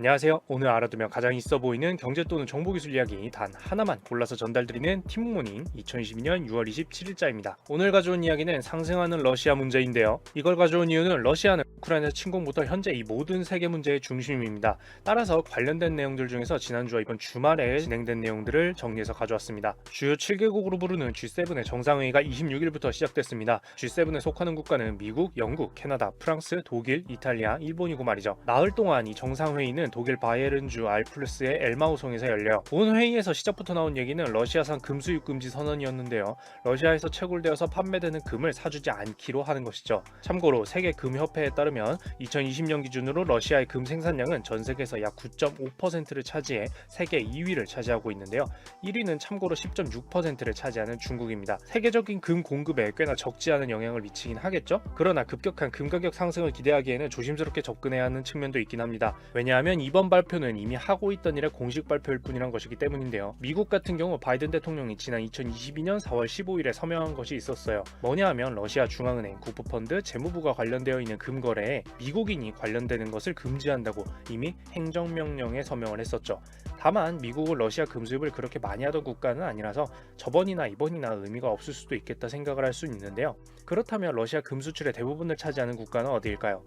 안녕하세요. 오늘 알아두면 가장 있어 보이는 경제 또는 정보 기술 이야기 단 하나만 골라서 전달드리는 팀모닝 2022년 6월 27일자입니다. 오늘 가져온 이야기는 상승하는 러시아 문제인데요. 이걸 가져온 이유는 러시아는 우크라이나 침공부터 현재 이 모든 세계 문제의 중심입니다. 따라서 관련된 내용들 중에서 지난주와 이번 주말에 진행된 내용들을 정리해서 가져왔습니다. 주요 7개국으로 부르는 G7의 정상회의가 26일부터 시작됐습니다. G7에 속하는 국가는 미국, 영국, 캐나다, 프랑스, 독일, 이탈리아, 일본이고 말이죠. 나흘 동안 이 정상회의는 독일 바이에른주 알플루스의 엘마우성에서 열려 본 회의에서 시작부터 나온 얘기는 러시아산 금 수입 금지 선언이었는데요. 러시아에서 채굴되어서 판매되는 금을 사주지 않기로 하는 것이죠. 참고로 세계 금협회에 따르면 2020년 기준으로 러시아의 금 생산량은 전 세계에서 약 9.5%를 차지해 세계 2위를 차지하고 있는데요. 1위는 참고로 10.6%를 차지하는 중국입니다. 세계적인 금 공급에 꽤나 적지 않은 영향을 미치긴 하겠죠. 그러나 급격한 금 가격 상승을 기대하기에는 조심스럽게 접근해야 하는 측면도 있긴 합니다. 왜냐하면 이번 발표는 이미 하고 있던 일의 공식 발표일 뿐이란 것이기 때문인데요. 미국 같은 경우 바이든 대통령이 지난 2022년 4월 15일에 서명한 것이 있었어요. 뭐냐 하면 러시아 중앙은행, 국부펀드, 재무부가 관련되어 있는 금 거래에 미국인이 관련되는 것을 금지한다고 이미 행정명령에 서명을 했었죠. 다만 미국은 러시아 금 수입을 그렇게 많이 하던 국가는 아니라서 저번이나 이번이나 의미가 없을 수도 있겠다 생각을 할 수는 있는데요. 그렇다면 러시아 금 수출의 대부분을 차지하는 국가는 어디일까요?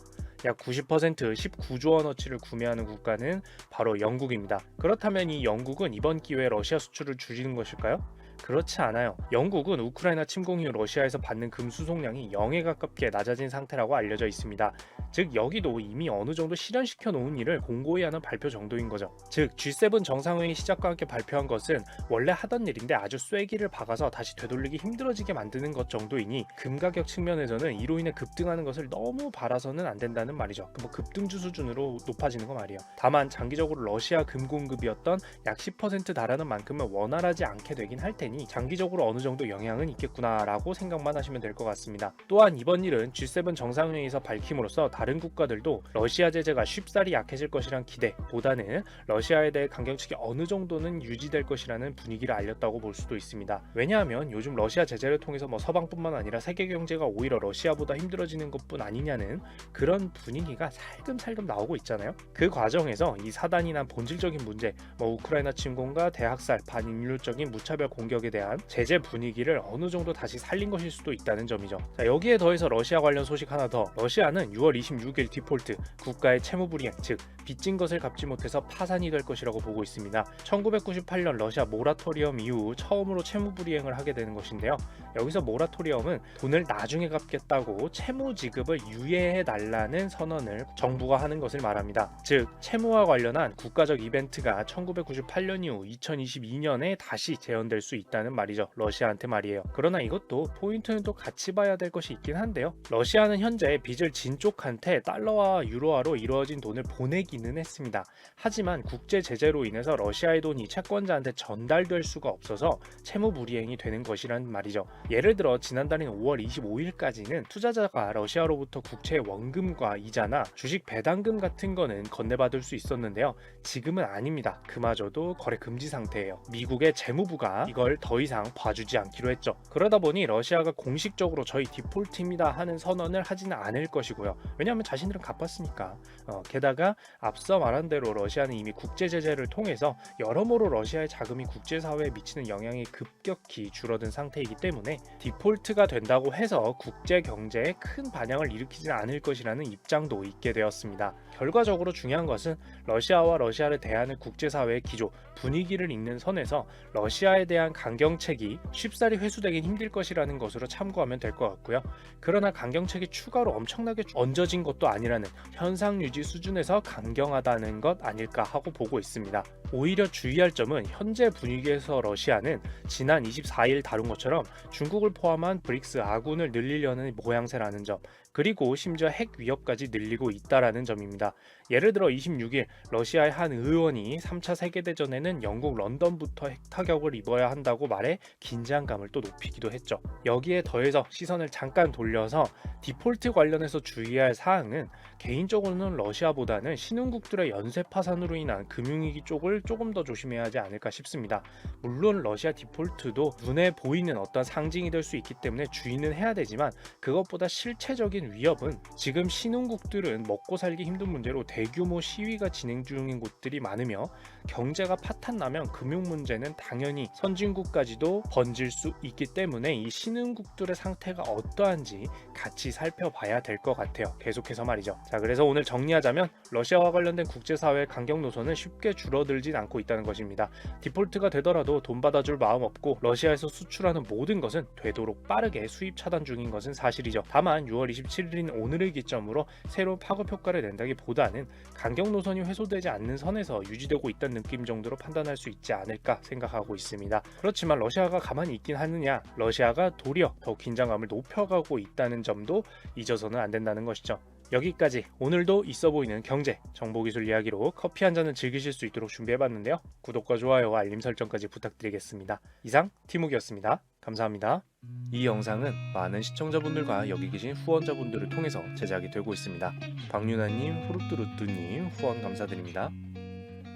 약 90% 19조 원어치를 구매하는 국가는 바로 영국입니다. 그렇다면 이 영국은 이번 기회에 러시아 수출을 줄이는 것일까요? 그렇지 않아요. 영국은 우크라이나 침공 이후 러시아에서 받는 금 수송량이 0에 가깝게 낮아진 상태라고 알려져 있습니다. 즉 여기도 이미 어느 정도 실현시켜 놓은 일을 공고히 하는 발표 정도인 거죠. 즉 G7 정상회의 시작과 함께 발표한 것은 원래 하던 일인데 아주 쐐기를 박아서 다시 되돌리기 힘들어지게 만드는 것 정도이니 금 가격 측면에서는 이로 인해 급등하는 것을 너무 바라서는 안 된다는 말이죠. 뭐 급등주 수준으로 높아지는 거 말이에요. 다만 장기적으로 러시아 금 공급이었던 약 10% 달하는 만큼은 원활하지 않게 되긴 할 테니 장기적으로 어느 정도 영향은 있겠구나라고 생각만 하시면 될 것 같습니다. 또한 이번 일은 G7 정상회의에서 밝힘으로써 다른 국가들도 러시아 제재가 쉽사리 약해질 것이란 기대보다는 러시아에 대해 강경책이 어느 정도는 유지될 것이라는 분위기를 알렸다고 볼 수도 있습니다. 왜냐하면 요즘 러시아 제재를 통해서 뭐 서방뿐만 아니라 세계 경제가 오히려 러시아보다 힘들어지는 것뿐 아니냐는 그런 분위기가 살금살금 나오고 있잖아요. 그 과정에서 이 사단이 난 본질적인 문제, 뭐 우크라이나 침공과 대학살, 반인륜적인 무차별 공격 에 대한 제재 분위기를 어느 정도 다시 살린 것일 수도 있다는 점이죠. 자, 여기에 더해서 러시아 관련 소식 하나 더. 러시아는 6월 26일 디폴트, 국가의 채무 불이행, 즉 빚진 것을 갚지 못해서 파산이 될 것이라고 보고 있습니다. 1998년 러시아 모라토리엄 이후 처음으로 채무 불이행을 하게 되는 것인데요. 여기서 모라토리엄은 돈을 나중에 갚겠다고 채무 지급을 유예해 달라는 선언을 정부가 하는 것을 말합니다. 즉 채무와 관련한 국가적 이벤트가 1998년 이후 2022년에 다시 재현될 수 있다 는 말이죠. 러시아한테 말이에요. 그러나 이것도 포인트는 또 같이 봐야 될 것이 있긴 한데요. 러시아는 현재 빚을 진 쪽한테 달러와 유로화로 이루어진 돈을 보내기는 했습니다. 하지만 국제 제재로 인해서 러시아의 돈이 채권자한테 전달될 수가 없어서 채무 불이행이 되는 것이란 말이죠. 예를 들어 지난달인 5월 25일까지는 투자자가 러시아로부터 국채 원금과 이자나 주식 배당금 같은 거는 건네받을 수 있었는데요. 지금은 아닙니다. 그마저도 거래 금지 상태예요. 미국의 재무부가 이걸 더 이상 봐주지 않기로 했죠. 그러다 보니 러시아가 공식적으로 저희 디폴트입니다 하는 선언을 하지는 않을 것이고요. 왜냐하면 자신들은 갚았으니까. 어, 게다가 앞서 말한 대로 러시아는 이미 국제 제재를 통해서 여러모로 러시아의 자금이 국제 사회에 미치는 영향이 급격히 줄어든 상태이기 때문에 디폴트가 된다고 해서 국제 경제에 큰 반향을 일으키지 않을 것이라는 입장도 있게 되었습니다. 결과적으로 중요한 것은 러시아와 러시아를 대하는 국제 사회의 기조, 분위기를 읽는 선에서 러시아에 대한 강경책이 쉽사리 회수되긴 힘들 것이라는 것으로 참고하면 될 것 같고요. 그러나 강경책이 추가로 엄청나게 얹어진 것도 아니라는 현상 유지 수준에서 강경하다는 것 아닐까 하고 보고 있습니다. 오히려 주의할 점은 현재 분위기에서 러시아는 지난 24일 다룬 것처럼 중국을 포함한 브릭스 아군을 늘리려는 모양새라는 점, 그리고 심지어 핵 위협까지 늘리고 있다라는 점입니다. 예를 들어 26일 러시아의 한 의원이 3차 세계대전에는 영국 런던부터 핵 타격을 입어야 한다고 말해 긴장감을 또 높이기도 했죠. 여기에 더해서 시선을 잠깐 돌려서 디폴트 관련해서 주의할 사항은 개인적으로는 러시아보다는 신흥국들의 연쇄 파산으로 인한 금융위기 쪽을 조금 더 조심해야 하지 않을까 싶습니다. 물론 러시아 디폴트도 눈에 보이는 어떤 상징이 될 수 있기 때문에 주의는 해야 되지만 그것보다 실체적인 위협은 지금 신흥국들은 먹고 살기 힘든 문제로 대규모 시위가 진행 중인 곳들이 많으며 경제가 파탄 나면 금융 문제는 당연히 선진국까지도 번질 수 있기 때문에 이 신흥국들의 상태가 어떠한지 같이 살펴봐야 될 것 같아요. 계속해서 말이죠. 자, 그래서 오늘 정리하자면 러시아와 관련된 국제사회의 강경 노선은 쉽게 줄어들 진 않고 있다는 것입니다. 디폴트가 되더라도 돈 받아줄 마음 없고 러시아에서 수출하는 모든 것은 되도록 빠르게 수입 차단 중인 것은 사실이죠. 다만 6월 27일인 오늘을 기점으로 새로운 파급 효과를 낸다기보다는 강경 노선이 회수되지 않는 선에서 유지되고 있다는 느낌 정도로 판단할 수 있지 않을까 생각하고 있습니다. 그렇지만 러시아가 가만히 있긴 하느냐? 러시아가 도리어 더 긴장감을 높여가고 있다는 점도 잊어서는 안 된다는 것이죠. 여기까지 오늘도 있어 보이는 경제, 정보기술 이야기로 커피 한 잔을 즐기실 수 있도록 준비해봤는데요. 구독과 좋아요와 알림 설정까지 부탁드리겠습니다. 이상 티묵이었습니다. 감사합니다. 이 영상은 많은 시청자분들과 여기 계신 후원자분들을 통해서 제작이 되고 있습니다. 박윤아님, 후루뚜루뚜님 후원 감사드립니다.